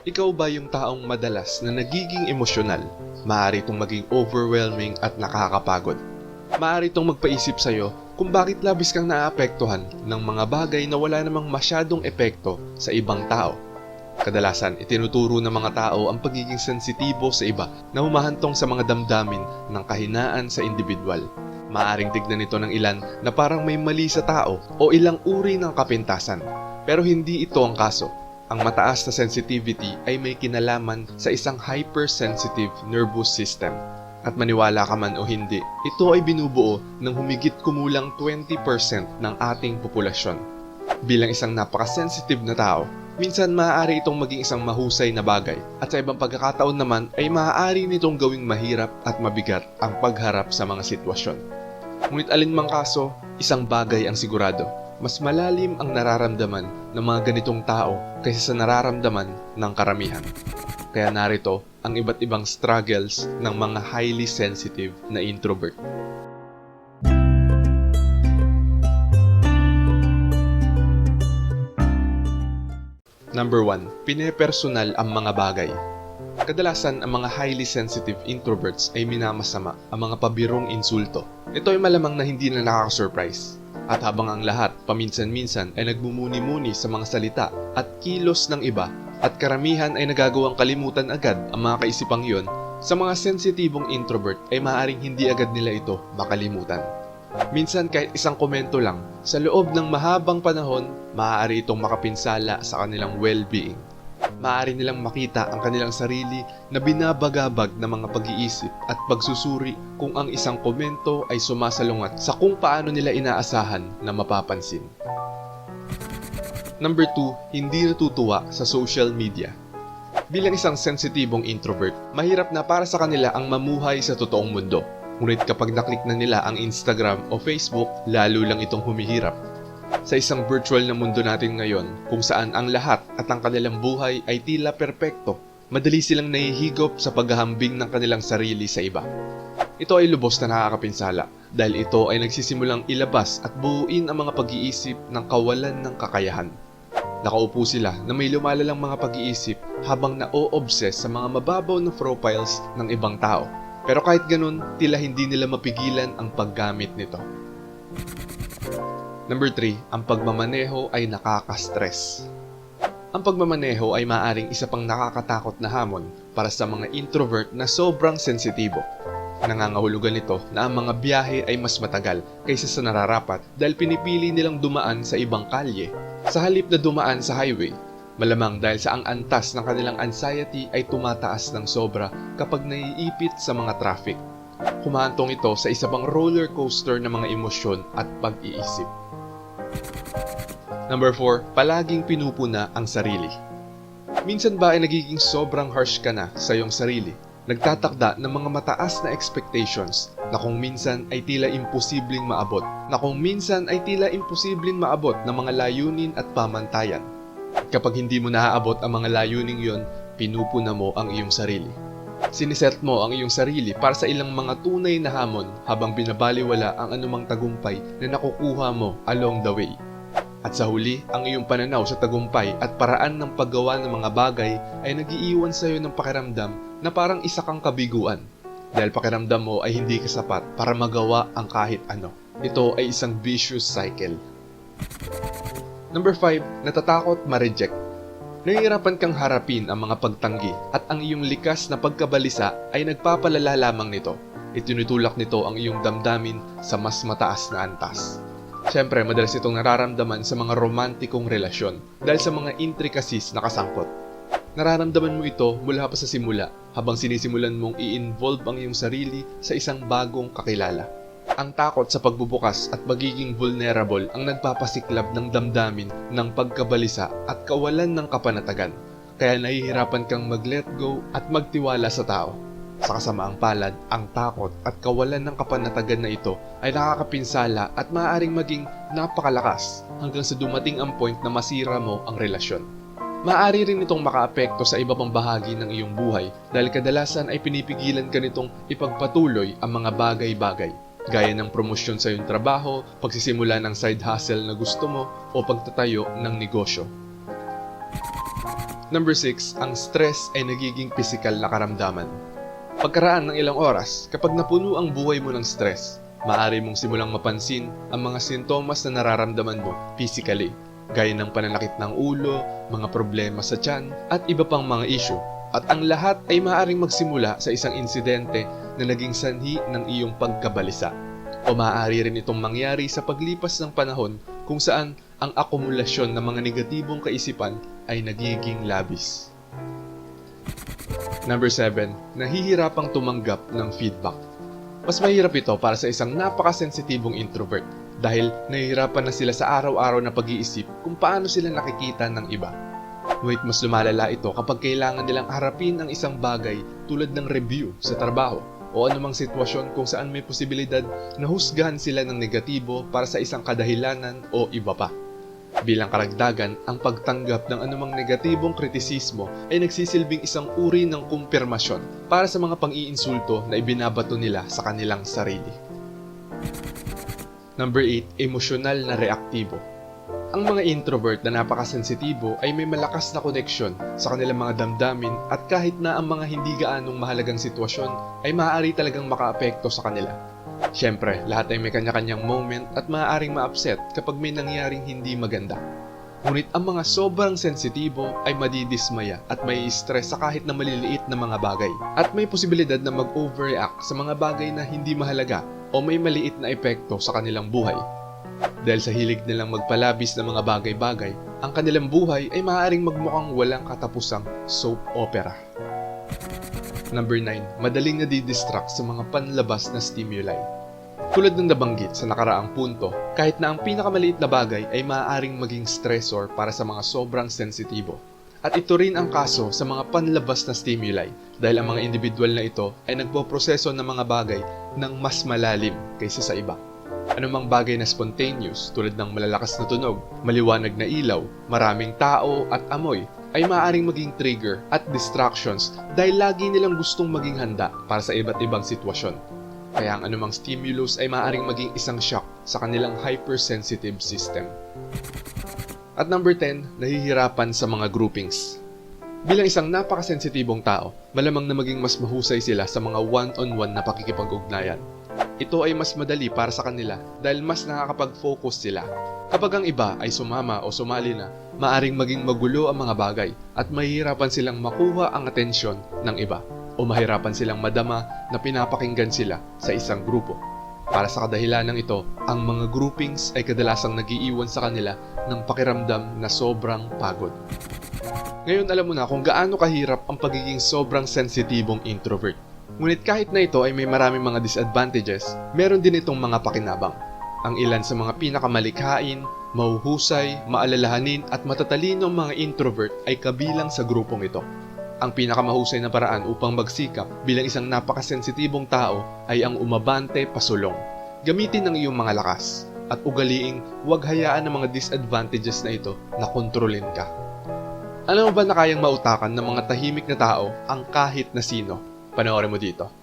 Ikaw ba yung taong madalas na nagiging emosyonal? Maaari itong maging overwhelming at nakakapagod. Maaari itong magpaisip sa'yo kung bakit labis kang naapektuhan ng mga bagay na wala namang masyadong epekto sa ibang tao. Kadalasan, itinuturo ng mga tao ang pagiging sensitibo sa iba na humahantong sa mga damdamin ng kahinaan sa individual. Maaring tignan ito ng ilan na parang may mali sa tao o ilang uri ng kapintasan. Pero hindi ito ang kaso. Ang mataas na sensitivity ay may kinalaman sa isang hypersensitive nervous system. At maniwala ka man o hindi, ito ay binubuo ng humigit kumulang 20% ng ating populasyon. Bilang isang napaka-sensitive na tao, minsan maaari itong maging isang mahusay na bagay at sa ibang pagkakataon naman ay maaari nitong gawing mahirap at mabigat ang pagharap sa mga sitwasyon. Ngunit alinmang kaso, isang bagay ang sigurado. Mas malalim ang nararamdaman ng mga ganitong tao kaysa sa nararamdaman ng karamihan. Kaya narito ang iba't ibang struggles ng mga highly sensitive na introvert. Number 1. Pinepersonal ang mga bagay. Kadalasan, ang mga highly sensitive introverts ay minamasama ang mga pabirong insulto. Ito ay malamang na hindi na nakaka-surprise. At habang ang lahat, paminsan-minsan ay nagmumuni-muni sa mga salita at kilos ng iba at karamihan ay nagagawang kalimutan agad ang mga kaisipang yon, sa mga sensitibong introvert ay maaaring hindi agad nila ito makalimutan. Minsan kahit isang komento lang, sa loob ng mahabang panahon, maaari itong makapinsala sa kanilang well-being. Maaari nilang makita ang kanilang sarili na binabagabag ng mga pag-iisip at pagsusuri kung ang isang komento ay sumasalungat sa kung paano nila inaasahan na mapapansin. Number 2, hindi natutuwa sa social media. Bilang isang sensitibong introvert, mahirap na para sa kanila ang mamuhay sa totoong mundo. Ngunit kapag naklik na nila ang Instagram o Facebook, lalo lang itong humihirap. Sa isang virtual na mundo natin ngayon, kung saan ang lahat at ang kanilang buhay ay tila perpekto, madali silang nahihigop sa paghahambing ng kanilang sarili sa iba. Ito ay lubos na nakakapinsala dahil ito ay nagsisimulang ilabas at buuin ang mga pag-iisip ng kawalan ng kakayahan. Nakaupo sila na may lumalalang mga pag-iisip habang na-o-obsess sa mga mababaw na profiles ng ibang tao. Pero kahit ganun, tila hindi nila mapigilan ang paggamit nito. Number 3, ang pagmamaneho ay nakaka-stress. Ang pagmamaneho ay maaring isa pang nakakatakot na hamon para sa mga introvert na sobrang sensitibo. Nangangahulugan nito na ang mga biyahe ay mas matagal kaysa sa nararapat dahil pinipili nilang dumaan sa ibang kalye sa halip na dumaan sa highway. Malamang dahil sa ang antas ng kanilang anxiety ay tumataas ng sobra kapag naiipit sa mga traffic. Humahantong ito sa isa pang roller coaster ng mga emosyon at pag-iisip. Number 4, palaging pinupuna ang sarili. Minsan ba ay nagiging sobrang harsh ka na sa iyong sarili? Nagtatakda ng mga mataas na expectations na kung minsan ay tila imposibleng maabot, na kung minsan ay tila imposibleng maabot ng mga layunin at pamantayan. Kapag hindi mo naaabot ang mga layuning yon, pinupuna mo ang iyong sarili. Siniset mo ang iyong sarili para sa ilang mga tunay na hamon habang binabaliwala ang anumang tagumpay na nakukuha mo along the way. At sa huli, ang iyong pananaw sa tagumpay at paraan ng paggawa ng mga bagay ay nagiiwan sa iyo ng pakiramdam na parang isa kang kabiguan. Dahil pakiramdam mo ay hindi ka sapat para magawa ang kahit ano. Ito ay isang vicious cycle. Number 5, natatakot ma-reject. Nahihirapan kang harapin ang mga pagtanggi at ang iyong likas na pagkabalisa ay nagpapalala lamang nito. Itinutulak nito ang iyong damdamin sa mas mataas na antas. Siyempre, madalas itong nararamdaman sa mga romantikong relasyon dahil sa mga intricacies na kasangkot. Nararamdaman mo ito mula pa sa simula habang sinisimulan mong i-involve ang iyong sarili sa isang bagong kakilala. Ang takot sa pagbubukas at pagiging vulnerable ang nagpapasiklab ng damdamin ng pagkabalisa at kawalan ng kapanatagan. Kaya nahihirapan kang mag-let go at magtiwala sa tao. Sa kasamaang palad, ang takot at kawalan ng kapanatagan na ito ay nakakapinsala at maaaring maging napakalakas hanggang sa dumating ang point na masira mo ang relasyon. Maaari rin itong makaapekto sa iba pang bahagi ng iyong buhay dahil kadalasan ay pinipigilan ka nitong ipagpatuloy ang mga bagay-bagay gaya ng promosyon sa iyong trabaho, pagsisimula ng side hustle na gusto mo o pagtatayo ng negosyo. Number 6, ang stress ay nagiging pisikal na karamdaman. Pagkaraan ng ilang oras, kapag napuno ang buhay mo ng stress, maaari mong simulang mapansin ang mga sintomas na nararamdaman mo physically, gaya ng pananakit ng ulo, mga problema sa tiyan, at iba pang mga issue. At ang lahat ay maaaring magsimula sa isang insidente na naging sanhi ng iyong pagkabalisa. O maaari rin itong mangyari sa paglipas ng panahon kung saan ang akumulasyon ng mga negatibong kaisipan ay nagiging labis. Number 7, nahihirapang tumanggap ng feedback. Mas mahirap ito para sa isang napakasensitibong introvert dahil nahihirapan na sila sa araw-araw na pag-iisip kung paano sila nakikita ng iba. Ngunit mas lumalala ito kapag kailangan nilang harapin ang isang bagay tulad ng review sa trabaho o anumang sitwasyon kung saan may posibilidad na husgahan sila ng negatibo para sa isang kadahilanan o iba pa. Bilang karagdagan, ang pagtanggap ng anumang negatibong kritisismo ay nagsisilbing isang uri ng kumpirmasyon para sa mga pang-iinsulto na ibinabato nila sa kanilang sarili. Number 8, emosyonal na reaktibo. Ang mga introvert na napakasensitibo ay may malakas na koneksyon sa kanilang mga damdamin at kahit na ang mga hindi gaanong mahalagang sitwasyon ay maaari talagang makaapekto sa kanila. Siyempre, lahat ay may kanya-kanyang moment at maaaring ma-upset kapag may nangyaring hindi maganda. Ngunit ang mga sobrang sensitibo ay madidismaya at may stress sa kahit na maliliit na mga bagay at may posibilidad na mag-overreact sa mga bagay na hindi mahalaga o may maliit na epekto sa kanilang buhay. Dahil sa hilig nilang magpalabis ng mga bagay-bagay, ang kanilang buhay ay maaaring magmukhang walang katapusang soap opera. Number 9, madaling nadidistract sa mga panlabas na stimuli. Tulad ng nabanggit sa nakaraang punto, kahit na ang pinakamaliit na bagay ay maaaring maging stressor para sa mga sobrang sensitibo. At ito rin ang kaso sa mga panlabas na stimuli dahil ang mga individual na ito ay nagpoproseso ng mga bagay ng mas malalim kaysa sa iba. Anumang bagay na spontaneous tulad ng malalakas na tunog, maliwanag na ilaw, maraming tao at amoy ay maaaring maging trigger at distractions dahil lagi nilang gustong maging handa para sa iba't ibang sitwasyon. Kaya ang anumang stimulus ay maaaring maging isang shock sa kanilang hypersensitive system. At number 10, nahihirapan sa mga groupings. Bilang isang napakasensitibong tao, malamang na maging mas mahusay sila sa mga one-on-one na pakikipag-ugnayan. Ito ay mas madali para sa kanila dahil mas nakakapag-focus sila. Kapag ang iba ay sumama o sumali na, maaring maging magulo ang mga bagay at mahihirapan silang makuha ang atensyon ng iba o mahirapan silang madama na pinapakinggan sila sa isang grupo. Para sa kadahilan ng ito, ang mga groupings ay kadalasang nagiiwan sa kanila ng pakiramdam na sobrang pagod. Ngayon alam mo na kung gaano kahirap ang pagiging sobrang sensitibong introvert. Ngunit kahit na ito ay may maraming mga disadvantages, meron din itong mga pakinabang. Ang ilan sa mga pinakamalikhain, mahuhusay, maalalahanin at matatalino ang mga introvert ay kabilang sa grupong ito. Ang pinakamahusay na paraan upang magsikap bilang isang napakasensitibong tao ay ang umabante pasulong. Gamitin ang iyong mga lakas at ugaliing huwag hayaan ng mga disadvantages na ito na kontrolin ka. Alam mo ba na kayang mautakan ng mga tahimik na tao ang kahit na sino? Panoorin mo dito.